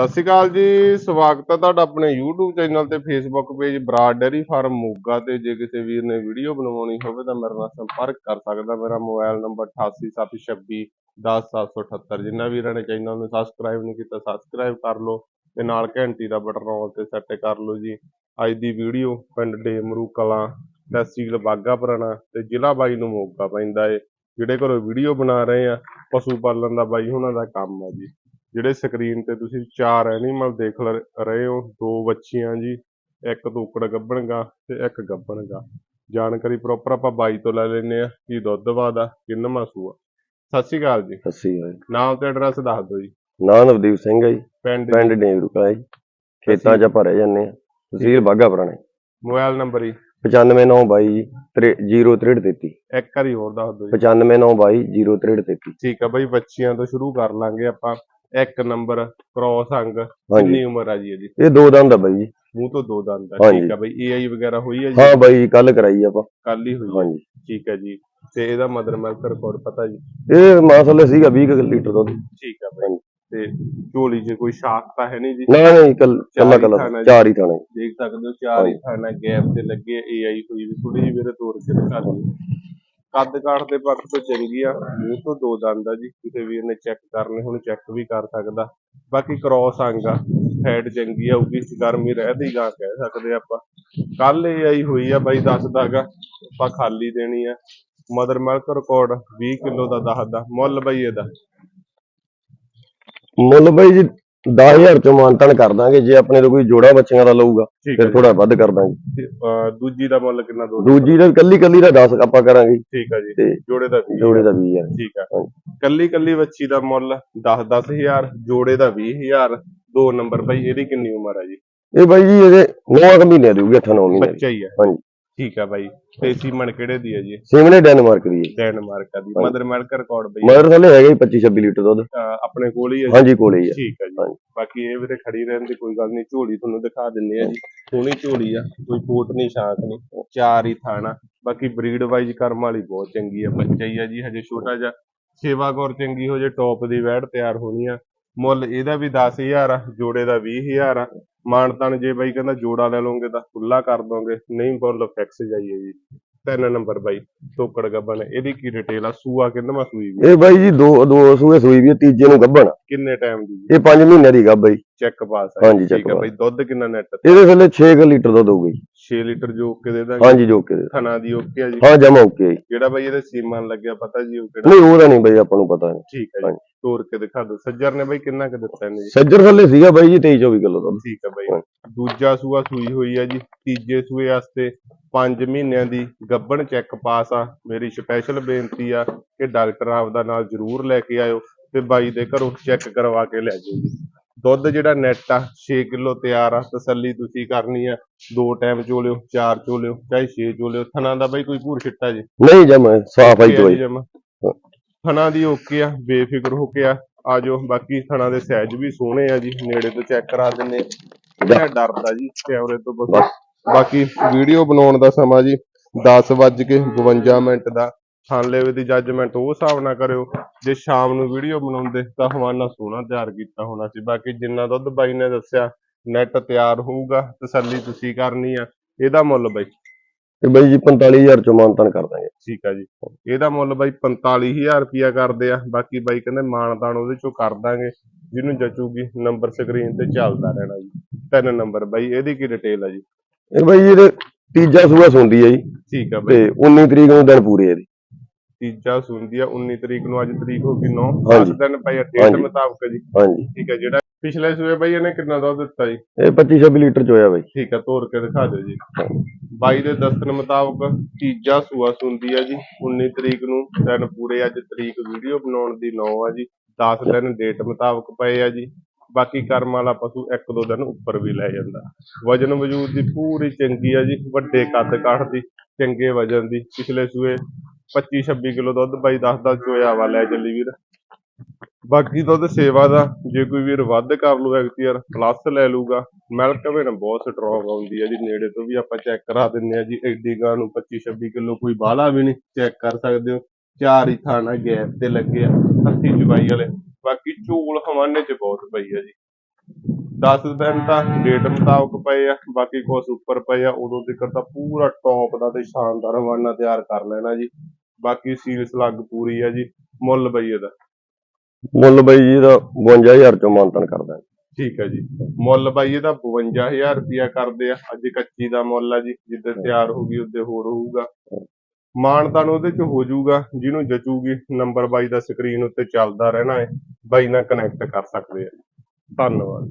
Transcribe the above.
ਸਤਿ ਸ਼੍ਰੀ ਅਕਾਲ ਜੀ, ਸਵਾਗਤ ਹੈ ਤੁਹਾਡਾ ਆਪਣੇ YouTube ਚੈਨਲ ਤੇ Facebook page Brar dairy farm Moga ਤੇ। ਜੇ ਕਿਸੇ ਵੀਰ ਨੇ ਵੀਡੀਓ ਬਣਵਾਉਣੀ ਹੋਵੇ ਤਾਂ ਮੇਰੇ ਨਾਲ ਸੰਪਰਕ ਕਰ ਸਕਦਾ। ਮੇਰਾ ਮੋਬਾਈਲ ਨੰਬਰ 8876 10778 ਜਿਨ੍ਹਾਂ ਵੀਰਾਂ ਨੇ ਚੈਨਲ ਨੂੰ ਸਬਸਕ੍ਰਾਈਬ ਨਹੀਂ ਕੀਤਾ ਸਬਸਕ੍ਰਾਈਬ ਕਰ ਲਓ ਤੇ ਨਾਲ ਘੰਟੀ ਦਾ ਬਟਨ ਆਲ ਤੇ ਸੈੱਟ ਕਰ ਲਓ ਜੀ। ਅੱਜ ਦੀ ਵੀਡੀਓ ਪਿੰਡ ਡੇਮਰੂ ਕਲਾਂ, ਤਹਿਸੀਲ ਬਾਗਾ ਪੁਰਾਣਾ ਤੇ ਜ਼ਿਲ੍ਹਾ ਬਾਈ ਨੂੰ ਮੋਗਾ ਪੈਂਦਾ ਏ। ਜਿਹੜੇ ਘਰੋਂ ਵੀਡੀਓ ਬਣਾ ਰਹੇ ਆ, ਪਸ਼ੂ ਪਾਲਣ ਦਾ ਬਾਈ ਉਹਨਾਂ ਦਾ ਕੰਮ ਆ ਜੀ। ਜਿਹੜੇ ਸਕਰੀਨ ਤੇ ਤੁਸੀਂ ਚਾਰ ਐਨੀਮਲ ਦੇਖ ਰਹੇ ਹੋ ਦੋ ਵੱਛੀਆਂ ਜੀ ਇੱਕ ਤੋਕੜ ਗੱਭਣਗਾ ਤੇ ਇੱਕ ਗੱਭਣਗਾ। ਜਾਣਕਾਰੀ ਪ੍ਰੋਪਰ ਆਪਾਂ ਬਾਈ ਤੋਂ ਲੈ ਲੈਨੇ ਆ ਕੀ ਦੁੱਧ ਵਾਦਾ ਕਿੰਨਵਾਂ ਸੂਆ। ਸਤਿ ਸ਼੍ਰੀ ਅਕਾਲ ਜੀ। ਸੱਸੀ ਹੈ ਨਾਮ ਤੇ ਐਡਰੈਸ ਦੱਸ ਦਿਓ ਜੀ। ਨਾਂ ਨਵਦੀਪ ਸਿੰਘ ਹੈ ਜੀ। ਪਿੰਡ ਪਿੰਡ ਕਾ ਜੀ। ਖੇਤਾਂ 'ਚ ਭਰੇ ਜਾਂਦੇ ਆ ਤਹਿਸੀਲ ਬਾਗਾ ਪੁਰਾਣੇ। ਮੋਬਾਈਲ ਨੰਬਰ ਜੀ। 95922 ਜੀ 0333 ਇੱਕ ਵਾਰੀ ਹੋਰ ਦੱਸ ਦਿਓ ਜੀ। 95922 0333 ਠੀਕ ਆ ਬਾਈ ਬੱਚੀਆਂ ਤੋਂ ਸ਼ੁਰੂ ਕਰ ਲਾਂਗੇ ਆਪਾਂ। ਇੱਕ ਨੰਬਰ ਕ੍ਰੋਸ ਅੰਗ ਕਿੰਨੀ ਉਮਰ ਆ ਜੀ ਇਹਦੀ? ਇਹ ਦੋ ਦੰਦ ਆ ਬਾਈ ਜੀ। ਮੂੰਹ ਤੋਂ ਦੋ ਦੰਦ ਆ ਹਾਂਜੀ। ਠੀਕ ਆ ਬਾਈ। ਏਆਈ ਵਗੈਰਾ ਹੋਈ ਹੈ ਜੀ? ਹਾਂ ਬਾਈ ਕੱਲ ਕਰਾਈ ਆਪਾਂ। ਕੱਲ ਹੀ ਹੋਈ ਹਾਂਜੀ। ਠੀਕ ਹੈ ਜੀ। ਤੇ ਇਹਦਾ ਮਦਰ ਮਿਲਕ ਰਿਕਾਰਡ ਪਤਾ ਜੀ? ਇਹ ਮਾਸਲੇ ਸੀਗਾ 20 ਕੁ ਲੀਟਰ ਦੁੱਧ। ਠੀਕ ਆ ਬਾਈ। ਤੇ ਝੋਲੀ 'ਚ ਕੋਈ ਸ਼ਾਖ ਤਾਂ ਹੈ ਨਹੀਂ ਜੀ? ਨਾ ਨਹੀਂ ਕੱਲ ਕੱਲਾ ਕੱਲਾ ਥਾਣਾ ਜੀ। ਚਾਰ ਹੀ ਥਾਣੇ ਦੇਖ ਸਕਦੇ ਹੋ ਚਾਰ ਹੀ ਥਾਣਾ ਗੈਪ ਤੇ ਲੱਗੇ ਏਆਈ ਹੋਈ ਵੀ। ਥੋੜੀ ਜਿਹੀ ਵੀਰੇ ਤੋੜ ਕੇ ਦਿਖਾ ਦਿਓ ਕੱਦ ਕਾਠ ਦੇ ਪੱਖ ਤੋਂ ਚੰਗੀ ਆ, ਮੂੰਹ ਤੋਂ ਦੋ ਦੰਦ ਆ ਜੀ, ਕਿਸੇ ਵੀਰ ਨੇ ਚੈੱਕ ਕਰਨੇ, ਹੁਣ ਚੈੱਕ ਵੀ ਕਰ ਸਕਦਾ। ਬਾਕੀ ਕ੍ਰੋਸ ਅੰਗ ਆ ਹੈਡ ਚੰਗੀ ਆਊਗੀ, ਗਰਮੀ ਰਹਿਦੀ ਗਾ ਕਹਿ ਸਕਦੇ ਆਪਾਂ। ਕੱਲ ਏਆਈ ਹੋਈ ਆ ਬਾਈ ਦੱਸਦਾਗਾ ਆਪਾਂ ਖਾਲੀ ਦੇਣੀ ਆ। ਮਦਰ ਮਿਲਕ ਰਿਕਾਰਡ 20 ਕਿਲੋ ਦਾ ਦੱਸਦਾ, ਮੁੱਲ ਬਾਈ ਇਹਦਾ। ਮੁੱਲ ਬਾਈ ਜੀ 10000 ਚੋਂ ਮਾਨਤਨ ਕਰ ਦਾਂਗੇ ਜੇ ਆਪਣੇ ਤੋਂ ਕੋਈ ਜੋੜਾ ਬੱਚਿਆਂ ਦਾ ਲਊਗਾ ਠੀਕ ਹੈ ਫਿਰ ਥੋੜਾ ਵੱਧ ਕਰ ਦਾਂਗੇ। ਅਹ ਦੂਜੀ ਦਾ ਮੁੱਲ ਕਿੰਨਾ ਦੋ ਦੂਜੀ ਦਾ ਕੱਲੀ ਕੱਲੀ ਦਾ 10 ਆਪਾਂ ਕਰਾਂਗੇ। ਠੀਕ ਆ ਜੀ। ਤੇ ਜੋੜੇ ਦਾ 20 ਜੋੜੇ ਦਾ 20000 ਠੀਕ ਆ। ਕੱਲੀ ਕੱਲੀ ਬੱਚੀ ਦਾ ਮੁੱਲ 10 10000 ਜੋੜੇ ਦਾ 20000 ਦੋ ਨੰਬਰ ਬਾਈ ਇਹਦੀ ਕਿੰਨੀ ਉਮਰ ਹੈ ਜੀ? ਇਹ ਬਾਈ ਜੀ ਇਹਦੇ 9 ਮਹੀਨੇ ਦੀ ਹੋਊਗੀ 8-9 ਮਹੀਨੇ ਦੀ। ਬੱਚਾ ਹੀ ਹੈ ਹਾਂਜੀ। ਠੀਕ ਆ ਬਾਈ। ਤੇ ਸੀਮਨ ਕਿਹੜੇ ਦੀ ਹੈ ਜੀ? ਸਿਮਨੇ ਡੈਨਮਾਰਕ ਦੀ ਹੈ ਡੈਨਮਾਰਕ ਦੀ। ਮਦਰ ਮਿਲਕ ਰਿਕਾਰਡ ਬਈ। ਮਗਰ ਥੱਲੇ ਹੈਗਾ ਜੀ 25-26 ਲੀਟਰ ਦੁੱਧ। ਆਪਣੇ ਕੋਲ ਹੀ ਹੈ ਜੀ? ਹਾਂਜੀ ਕੋਲੇ ਹੀ ਆ। ਠੀਕ ਆ ਜੀ। ਬਾਕੀ ਇਹ ਵੀਰੇ ਖੜੀ ਰਹਿਣ ਦੀ ਕੋਈ ਗੱਲ ਨਹੀਂ। ਝੋਲੀ ਤੁਹਾਨੂੰ ਦਿਖਾ ਦਿੰਨੇ ਆ ਜੀ। ਸੋਹਣੀ ਝੋਲੀ ਆ। ਕੋਈ ਕੋਟ ਨਹੀਂ ਸ਼ਾਂਕ ਨਹੀਂ। ਚਾਰ ਹੀ ਥਾਣਾ ਬਾਕੀ ਬਰੀਡ ਵਾਈਜ਼ ਕਰਮ ਵਾਲੀ ਬਹੁਤ ਚੰਗੀ ਆ। ਬੱਚਾ ਹੀ ਆ ਜੀ ਹਜੇ ਛੋਟਾ ਜਿਹਾ। ਸੇਵਾ ਗੌਰ ਚੰਗੀ ਹੋ ਜੇ ਟੌਪ ਦੀ ਵੈੜ ਤਿਆਰ ਹੋਣੀ ਆ। ਮੁੱਲ ਇਹਦਾ ਵੀ 10000 ਆ ਜੋੜੇ ਦਾ 20000 ਆ। ਮਾਨਤਨ ਜੇ ਬਾਈ ਕਹਿੰਦਾ ਜੋੜਾ ਲੈ ਲਓਗੇ ਤਾਂ ਖੁੱਲਾ ਕਰ ਦੋਗੇ ਨਹੀਂ ਮੁੱਲ ਫਿਕਸ ਜਾਈਏ ਜੀ। ਤਿੰਨ ਨੰਬਰ ਬਾਈ ਟੋਕੜ ਗੱਬਨ ਇਹਦੀ ਕੀ ਡਿਟੇਲ ਆ? ਸੂਆ ਕਿੰਨਵਾਂ ਸੂਈ ਵੀ ਇਹ ਬਾਈ ਜੀ ਦੋ ਦੋ ਸੂਏ ਸੂਈ ਵੀ ਆ, ਤੀਜੇ ਨੂੰ ਗੱਭਣ ਆ। ਕਿੰਨੇ ਟਾਈਮ ਦੀ ਜੀ? ਇਹ 5 ਮਹੀਨੇ ਦੀ ਗੱਭ ਬਾਈ। ਚੈੱਕ ਪਾਸ ਆ ਹਾਂਜੀ, check ਠੀਕ ਆ pass। ਬਾਈ ਦੁੱਧ ਕਿੰਨਾ ਨੈਟ ਇਹਦੇ ਥੱਲੇ 6 ਲੀਟਰ ਦੁੱਧ ਹੋਊਗਾ ਜੀ। 6 ਲੀਟਰ ਜੋ ਕੇ ਦੇ ਦਾਂਗੇ? ਹਾਂਜੀ ਜੋ ਕੇ ਦੇ ਥਣਾ ਦੀ ਓਕੇ ਆ ਜੀ? ਹਾਂ ਜਮਾ ਓਕੇ ਜੀ। ਜਿਹੜਾ ਬਾਈ ਇਹਦੇ ਸੀਮਨ ਲੱਗਿਆ ਪਤਾ ਜੀ ਉਹ ਕਿਹੜਾ? ਨਹੀਂ ਉਹਦਾ ਨਹੀਂ ਬਾਈ ਆਪਾਂ ਨੂੰ ਪਤਾ ਨਹੀਂ। ਠੀਕ ਹੈ ਜੀ। ਹਾਂਜੀ। ਤੋੜ ਕੇ ਦਿਖਾ ਦਿਓ। ਸੱਜਰ ਨੇ ਬਾਈ ਕਿੰਨਾ ਕੁ ਦਿੱਤਾ ਇਹਨੇ ਜੀ? ਸੱਜਰ ਥੱਲੇ ਸੀਗਾ ਬਾਈ ਜੀ 23 24 ਕਿਲੋ ਦੁੱਧ ਠੀਕ ਹੈ ਬਾਈ। ਦੂਜਾ ਸੂਆ ਸੂਈ ਹੋਈ ਆ ਜੀ ਤੀਜੇ ਸੂਏ ਵਾਸਤੇ 5 ਮਹੀਨਿਆਂ ਦੀ ਗੱਬਣ ਚੈੱਕ ਪਾਸ ਆ। ਮੇਰੀ ਸਪੈਸ਼ਲ ਬੇਨਤੀ ਆ ਕਿ ਡਾਕਟਰ ਆਪਦਾ ਨਾਲ ਜ਼ਰੂਰ ਲੈ ਕੇ ਆਇਓ ਤੇ ਬਾਈ ਦੇ ਘਰੋਂ ਚੈੱਕ ਕਰਵਾ ਕੇ ਲੈ ਜਾਓ ਜੀ। ਦੁੱਧ ਜਿਹੜਾ ਨੈਟ ਆ 6 ਕਿਲੋ ਤਿਆਰ ਆ ਤਸੱਲੀ ਤੁਸੀਂ ਕਰਨੀ ਆ। ਦੋ ਟਾਈਮ ਚੋਲਿਓ ਚਾਰ ਚੋਲਿਓ ਚਾਹੇ 6 ਚੋਲਿਓ। ਥਣਾ ਦਾ ਬਾਈ ਕੋਈ ਭੂਰ ਛਿੱਟਾ ਜੀ। ਨਹੀਂ ਜਮਾ ਸਾਫ਼ ਆਈ ਜਮਾਂ। ਥਣਾ ਦੀ ਓਕੇ ਆ ਬੇਫਿਕਰ ਹੋ ਕੇ ਆ। ਆਜੋ ਬਾਕੀ ਥਣਾ ਦੇ ਸਾਈਜ਼ ਵੀ ਸੋਹਣੇ ਆ ਜੀ। ਨੇੜੇ ਤੋਂ ਚੈੱਕ ਕਰਾ ਦਿੰਨੇ ਮੈਂ ਡਰਦਾ ਜੀ ਕੈਮਰੇ ਤੋਂ ਬਸ। ਬਾਕੀ ਵੀਡੀਓ ਬਣਾਉਣ ਦਾ ਸਮਾਂ ਜੀ 10 ਵੱਜ ਕੇ 52 ਮਿੰਟ ਦਾ। ਥਾਂਲੇਵੇ ਦੀ ਜੱਜਮੈਂਟ ਉਹ ਹਿਸਾਬ ਨਾਲ ਕਰਿਓ ਜੇ ਸ਼ਾਮ ਨੂੰ ਵੀਡੀਓ ਬਣਾਉਂਦੇ ਤਾਂ ਹਵਾਨਾ ਸੋਹਣਾ ਤਿਆਰ ਕੀਤਾ ਹੋਣਾ ਸੀ। ਬਾਕੀ ਜਿੰਨਾ ਦੁੱਧ ਬਾਈ ਨੇ ਦੱਸਿਆ ਨੈਟ ਤਿਆਰ ਹੋਊਗਾ ਤਸੱਲੀ ਤੁਸੀਂ ਕਰਨੀ ਆ। ਇਹਦਾ ਮੁੱਲ ਬਾਈ। ਤੇ ਬਾਈ ਜੀ 45000 ਚੋਂ ਮਾਨਤਨ ਕਰ ਦਾਂਗੇ। ਠੀਕ ਆ ਜੀ। ਇਹਦਾ ਮੁੱਲ ਬਾਈ 45000 ਰੁਪਿਆ ਕਰਦੇ ਆ। ਬਾਕੀ ਬਾਈ ਕਹਿੰਦੇ ਮਾਨਤਾਨ ਉਹਦੇ ਚੋਂ ਕਰ ਦਾਂਗੇ। ਜਿਹਨੂੰ ਜਚੂਗੀ ਨੰਬਰ ਸਕਰੀਨ ਤੇ ਚੱਲਦਾ ਰਹਿਣਾ ਜੀ। ਤਿੰਨ ਨੰਬਰ ਬਾਈ ਇਹਦੀ ਕੀ ਡਿਟੇਲ ਆ ਜੀ? ਇਹ ਬਾਈ ਜੀ ਇਹਦੇ ਤੀਜਾ ਸੂਆ ਸੁੰਦੀ ਹੈ ਜੀ। ਠੀਕ ਆ ਤੇ ਬਾਈ 19 ਤਰੀਕ ਨੂੰ ਦਿਨ ਪੂਰੇ ਇਹਦੇ। ਤੀਜਾ ਸੁਣਦੀ ਆ 19 ਤਰੀਕ ਨੂੰ ਅੱਜ ਤਰੀਕ ਹੋ ਗਈ 9 ਹਾਂਜੀ। 10 ਦਿਨ ਆ ਡੇਟ। ਮੁਤਾਬਕ ਜੀ। ਹਾਂਜੀ। ਠੀਕ ਆ ਜਿਹੜਾ ਪਿਛਲੇ ਸੂਏ ਬਾਈ ਇਹਨੇ ਕਿੰਨਾ ਦੁੱਧ ਦਿੱਤਾ ਜੀ? ਇਹ 25 26 ਲੀਟਰ ਚ ਹੋਇਆ ਬਾਈ। ਠੀਕ ਆ ਤੋੜ ਕੇ ਦਿਖਾ ਦਿਓ ਜੀ। ਬਾਈ ਦੇ ਦੱਸਣ ਮੁਤਾਬਕ ਤੀਜਾ ਸੂਆ ਸੁਣਦੀ ਆ ਜੀ 19 ਤਰੀਕ ਨੂੰ ਦਿਨ ਪੂਰੇ ਅੱਜ ਤਰੀਕ ਵੀਡੀਓ ਬਣਾਉਣ ਦੀ 9 ਆ ਜੀ। 10 ਦਿਨ ਡੇਟ ਮੁਤਾਬਕ ਪਏ ਆ ਜੀ। ਬਾਕੀ ਕਰਮ ਵਾਲਾ ਪਸ਼ੂ ਇੱਕ ਦੋ ਦਿਨ ਉੱਪਰ ਵੀ ਲੈ ਜਾਂਦਾ। ਵਜਨ ਵਜੂਦ ਦੀ ਪੂਰੀ ਚੰਗੀ ਆ ਜੀ ਵੱਡੇ ਕੱਦ ਕਾਠ ਦੀ ਚੰਗੇ ਵਜਨ ਦੀ। ਪਿਛਲੇ ਸੂਏ 25 26 ਕਿਲੋ ਦੁੱਧ ਬਾਈ 10 10 ਚੋਇਆ ਵਾ ਲੈ ਚੱਲੀ ਵੀਰ। ਬਾਕੀ ਦੁੱਧ ਸੇਵਾ ਦਾ, ਜੇ ਕੋਈ ਵੀਰ ਵੱਧ ਕਰ ਲੂ ਐਕਟੀਅਰ ਪਲੱਸ ਲੈ ਲੂਗਾ ਮਿਲਕ ਵੀ ਬਹੁਤ ਸਟਰੋਂਗ ਆਉਂਦੀ ਹੈ ਜੀ, ਨੇੜੇ ਤੋਂ ਵੀ ਆਪਾਂ ਚੈੱਕ ਕਰਾ ਦਿੰਨੇ ਆ ਜੀ, ਐਡੀ ਗਾਂ ਨੂੰ 25 26 ਕਿਲੋ ਕੋਈ ਬਾਹਲਾ ਵੀ ਨਹੀਂ ਚੈੱਕ ਕਰ ਸਕਦੇ ਹੋ। ਚਾਰ ਹੀ ਥਾਣਾ ਗੈਪ ਤੇ ਲੱਗੇ ਆ ਹੱਥੀ ਚਵਾਈ ਵਾਲੇ। ਬਾਕੀ ਝੂਲ ਹਵਾਨੇ ਚ ਬਹੁਤ ਪਈ ਆ ਜੀ। 10 ਦਿਨ ਤਾਂ ਡੇਟ ਮੁਤਾਬਕ ਪਏ ਆ, ਬਾਕੀ ਕੁਛ ਉੱਪਰ ਪਏ ਆ, ਉਦੋਂ ਤੱਕ ਤਾਂ ਪੂਰਾ ਟੌਪ ਦਾ ਤੇ ਸ਼ਾਨਦਾਰ ਹਵਾਨਾ ਤਿਆਰ ਕਰ ਲੈਣਾ ਜੀ। ਬਾਕੀ ਸੀਲ ਸਲੱਗ ਪੂਰੀ ਆ ਜੀ ਮੁੱਲ ਬਈ ਇਹਦਾ। ਮੁੱਲ ਬਾਈ ਜੀ ਦਾ 52000 ਚੋਂ ਮਾਨਤਨ ਕਰ ਦਾਂਗੇ ਠੀਕ ਹੈ ਜੀ। ਮੁੱਲ ਬਾਈ ਇਹਦਾ 52000 ਰੁਪਿਆ ਕਰਦੇ ਆ ਅੱਜ ਕੱਚੀ ਦਾ ਮੁੱਲ ਆ ਜੀ ਜਿੱਦੇ ਤਿਆਰ ਹੋਊਗੀ ਉੱਦੇ ਹੋਰ ਹੋਊਗਾ। ਮਾਨਤਾਨ ਉਹਦੇ ਚ ਹੋ ਜਾਊਗਾ ਜਿਹਨੂੰ ਜਚੂਗੀ ਨੰਬਰ ਬਾਈ ਦਾ ਸਕਰੀਨ ਉੱਤੇ ਚੱਲਦਾ ਰਹਿਣਾ ਹੈ ਬਾਈ ਨਾਲ ਕਨੈਕਟ ਕਰ ਸਕਦੇ ਆ। ਧੰਨਵਾਦ।